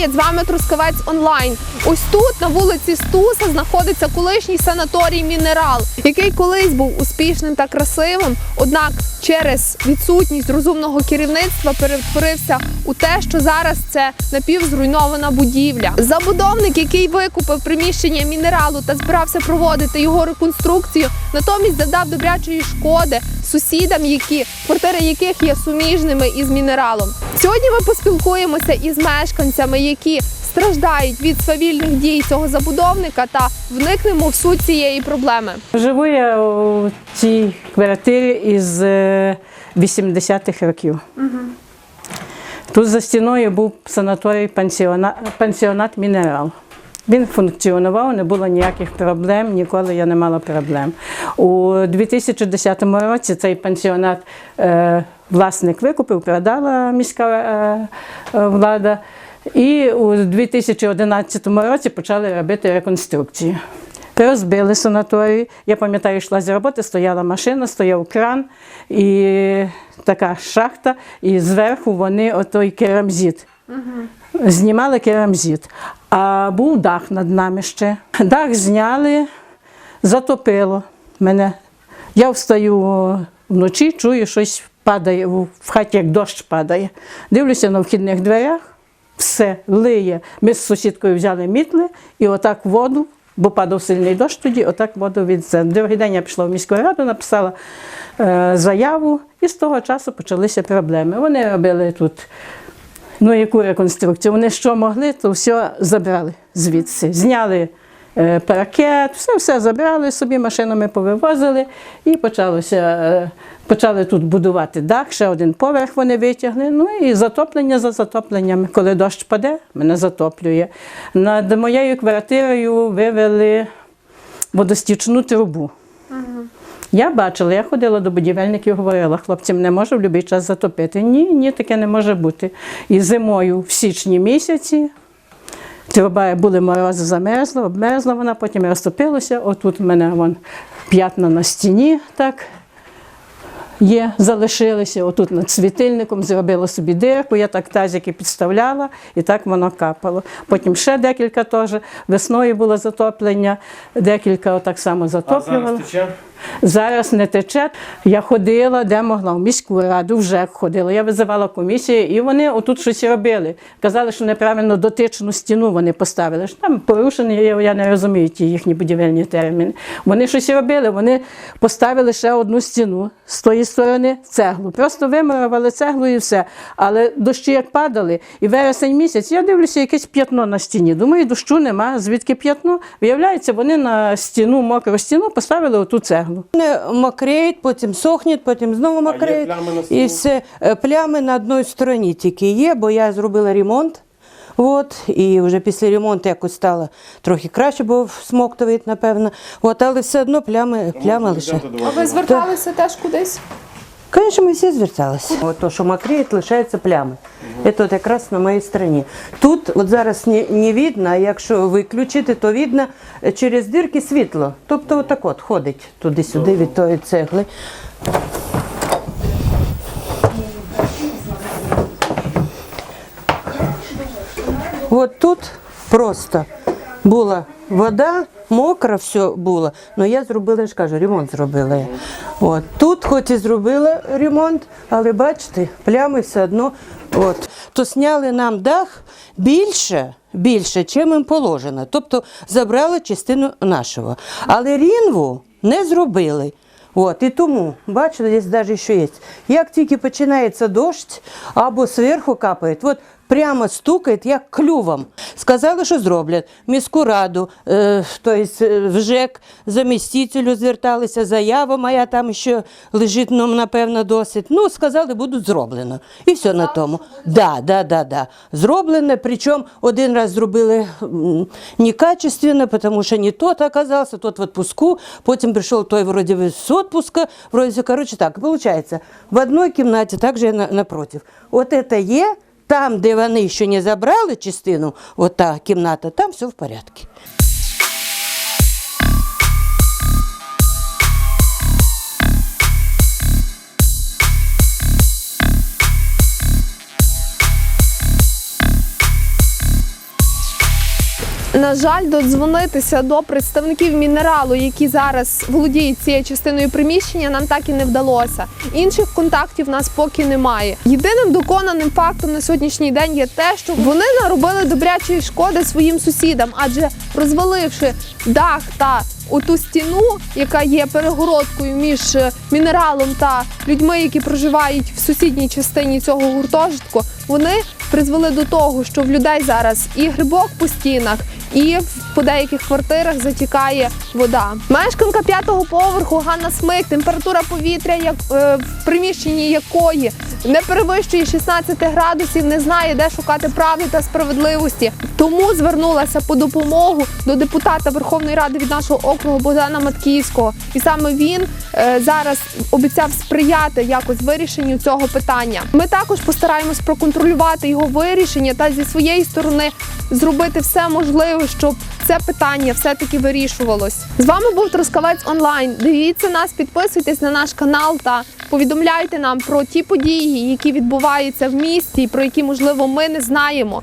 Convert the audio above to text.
привіт! З вами Трускавець Онлайн. Ось тут на вулиці Стуса знаходиться колишній санаторій Мінерал, який колись був успішним та красивим. Однак через відсутність розумного керівництва перетворився у те, що зараз це напівзруйнована будівля. Забудовник, який викупив приміщення мінералу та збирався проводити його реконструкцію, натомість завдав добрячої шкоди сусідам, які квартири яких є суміжними із мінералом. Сьогодні ми поспілкуємося із мешканцями, які страждають від свавільних дій цього забудовника, та вникнемо в суть цієї проблеми. Живу я у цій квартирі із е, 80-х років. Тут за стіною був санаторій пансіонат, пансіонат Мінерал. Він функціонував, не було ніяких проблем, ніколи я не мала проблем. У 2010 році цей пансіонат е, власник викупив, продала міська е, е, влада. І у 2011 році почали робити реконструкцію. Розбили санаторій. Я пам'ятаю, йшла з роботи, стояла машина, стояв кран і така шахта, і зверху вони отой керамзит. Знімали керамзит. А був дах над нами ще. Дах зняли, затопило мене. Я встаю вночі, чую, щось падає в в хаті, як дощ падає. Дивлюся на вхідних дверях, все лиє. Ми з сусідкою взяли мітли і отак воду, бо падав сильний дощ тоді, отак воду від Другий день я пішла в міську раду, написала е, заяву, і з того часу почалися проблеми. Вони робили тут ну, яку реконструкцію. Вони що могли, то все забрали звідси. Зняли е, паркет, все все забрали собі, машинами повивозили і почалося. е, Почали тут будувати дах, ще один поверх вони витягли. Ну і затоплення за затопленням. Коли дощ паде, мене затоплює. Над моєю квартирою вивели водостічну трубу. Я бачила, я ходила до будівельників, говорила, хлопці, не може в будь-який час затопити. Ні, ні, таке не може бути. І зимою, в січні місяці, труба були морози, замерзла, обмерзла вона, потім розтопилася. Отут в мене вон, п'ятна на стіні так є, залишилися. Отут над світильником зробила собі дирку, я так тазики підставляла, і так воно капало. Потім ще декілька теж. Весною було затоплення, декілька отак само А затоплювала. зараз? Зараз не тече. Я ходила, де могла, в міську раду, в ЖЕК ходила. Я визивала комісію, і вони отут щось робили. Казали, що неправильно дотичну стіну вони поставили. Що Там порушені, я, я не розумію ті їхні будівельні терміни. Вони щось робили, вони поставили ще одну стіну з тої сторони цеглу. Просто вимурували цеглу і все. Але дощі як падали, і вересень місяць, я дивлюся, якесь п'ятно на стіні. Думаю, дощу нема. Звідки п'ятно? Виявляється, вони на стіну, мокру стіну поставили оту цеглу. Не мокреють, потім сохнуть, потім знову мокреють. плями на стіні? І все Е, плями на одній стороні тільки є, бо я зробила ремонт. От, і вже після ремонту якось стало трохи краще, бо смоктовий, напевно. От, але все одно плями, плями лише. А ви зверталися теж кудись? Звісно, ми всі зверталися. От то, що мокреють, лишаються плями. Це от якраз на моїй стороні. Тут от зараз не, не видно, а якщо виключити, то видно е, через дирки світло. Тобто отак от ходить туди-сюди від тої цегли. От тут просто була вода, мокра все було. Ну я зробила, я ж кажу, ремонт зробила. От. Тут хоч і зробила ремонт, але бачите, плями все одно. От. То сняли нам дах більше, більше, чим їм положено. Тобто забрали частину нашого. Але рінву не зробили. От, і тому, бачите, десь навіть що є. Як тільки починається дощ або зверху капає, от прямо стукає, як клювом. Сказали, що зроблять. Міську раду, е, тобто в ЖЕК замістителю зверталися, заява моя там ще лежить, ну, напевно, досить. Ну, сказали, будуть зроблено. І все на тому. Да, да, да, да. Зроблене, причому один раз зробили некачественно, тому що не тот оказався, тот в отпуску, потім прийшов той вроде з отпуска, вроде, короче, так, виходить, в одній кімнаті, також напротив. От це є, там, де вони ще не забрали частину, ота кімната, там все в порядку. На жаль, додзвонитися до представників мінералу, які зараз володіють цією частиною приміщення, нам так і не вдалося. Інших контактів в нас поки немає. Єдиним доконаним фактом на сьогоднішній день є те, що вони наробили добрячої шкоди своїм сусідам, адже розваливши дах та оту стіну, яка є перегородкою між е, мінералом та людьми, які проживають в сусідній частині цього гуртожитку, вони призвели до того, що в людей зараз і грибок по стінах, і по деяких квартирах затікає вода. Мешканка п'ятого поверху Ганна Смик, температура повітря, як е, в приміщенні якої не перевищує 16 градусів, не знає, де шукати правди та справедливості. Тому звернулася по допомогу до депутата Верховної Ради від нашого округу Богдана Матківського. І саме він е, зараз обіцяв сприяти якось вирішенню цього питання. Ми також постараємось проконтролювати його вирішення та зі своєї сторони зробити все можливе, щоб це питання все-таки вирішувалось. З вами був Трускавець онлайн. Дивіться нас, підписуйтесь на наш канал та повідомляйте нам про ті події, які відбуваються в місті, про які можливо ми не знаємо.